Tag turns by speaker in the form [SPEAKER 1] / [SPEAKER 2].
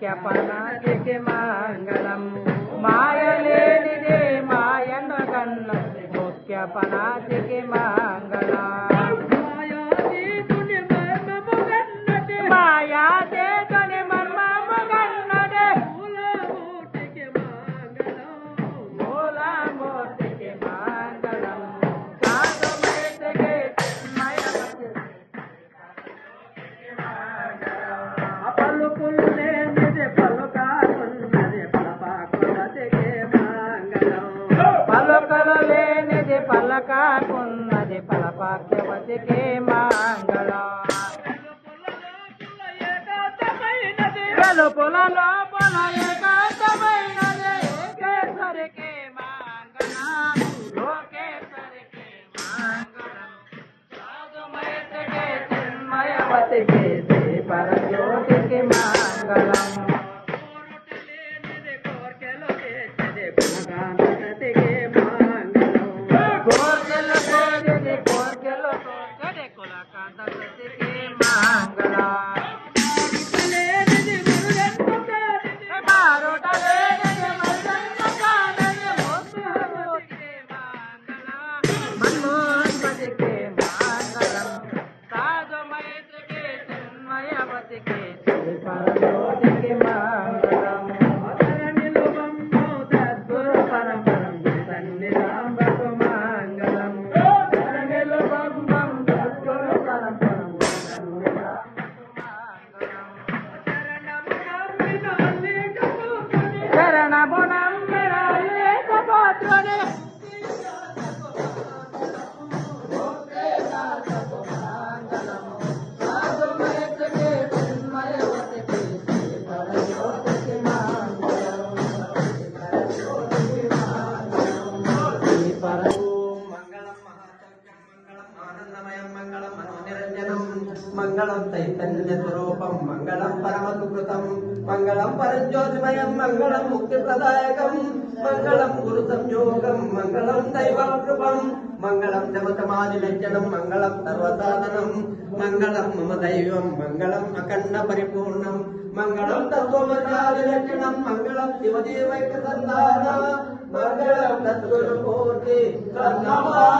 [SPEAKER 1] క్యపన దిగి మంగళం. మాయ లేనిదే
[SPEAKER 2] మాయన కన్నం. ముఖ్య పనాదికి మంగళం.
[SPEAKER 1] కాకున్నది పలకాకున్నది మంగళ. మంగళం వెలుపుల లోపల ఏకాంతమైనది ఏకేశ్వరికి మంగళం. లోకేశ్వరికి మంగళం. సాధు చిన్మయవతికి మంగళం
[SPEAKER 3] చైతన్య స్వరూపం మంగళం పరమసుకృతం మంగళం పరజ్యోతిమయం మంగళం ముక్తి ప్రదాయకం మంగళం గురు సంయోగం మంగళం దైవాకృపం మంగళం శమసమాధి లక్షణం మంగళం సర్వసాధనం మంగళం మమ దైవం మంగళం అఖండ పరిపూర్ణం మంగళం తత్వమసాది లక్షణం మంగళం శివదేవైక సంధాన మంగళం సద్గురుమూర్తి సన్నమామి